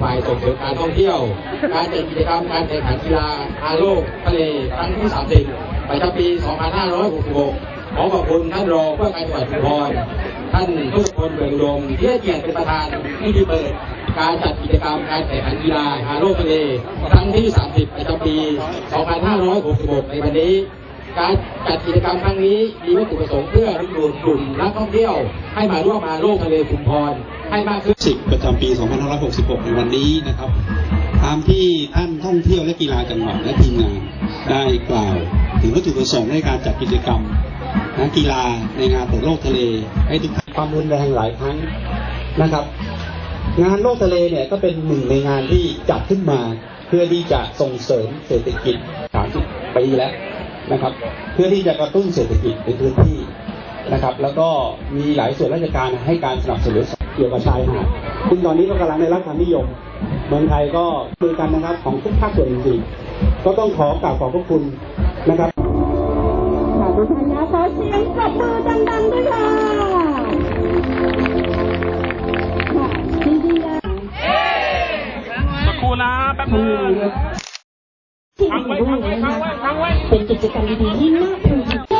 ไปส่งเสริมการท่องเที่ยว การจัดกิจกรรมการแข่งขันกีฬาอาโลกทะเลครั้งที่ 30 ประจำปี 2566 ขอขอบคุณท่านรองผู้การจังหวัดชุมพรท่านทุกคนเบืองดมที่ให้เกียรติเป็นประธานพิธีเปิดการจัดกิจกรรมการแข่งขันกีฬาอาโลกทะเลครั้งที่ 30 ประจำปี 2566 ในวันนี้การจัดกิจกรรมครั้งนี้มีวัตถุประสงค์เพื่อดึงดูดกลุ่มนักท่องเที่ยวให้มาร่วมมาโลกทะเลชุมพร ให้มากขึ้น10ประจำปี 2566 ในวันนี้นะครับ ตามที่ท่านท่องเที่ยวและกีฬาจังหวัดและทีมงานได้กล่าว ถึงวัตถุประสงค์ในการจัดกิจกรรมนะกีฬาในงานเปิดโลกทะเล ให้ทุกท่านความรุนแรงหลายครั้งนะครับ งานโลกทะเลเนี่ยก็เป็นหนึ่งในงานที่จัดขึ้นมาเพื่อที่จะส่งเสริมเศรษฐกิจ30ปีแล้วนะครับ เพื่อที่จะกระตุ้นเศรษฐกิจในพื้นที่นะครับ แล้วก็มีหลายส่วนราชการให้การสนับสนุน เกี่ยวกับชายหาดซึ่งตอนนี้ก็กำลังได้รับความนิยม เมืองไทยก็มือกันนะครับของทุกภาคส่วนจริงๆก็ต้องขอกราบขอบพระคุณนะครับค่ะทุกท่านนะขอเสียงปรบมือดังๆด้วยค่ะค่ะจริงๆแล้วสักครู่นะแป๊บนึงที่ฟังไว้ด้วฟัยงไว้นะฟังไว้คะฟังไว้เป็นกิจกรรมดีๆที่น่าภู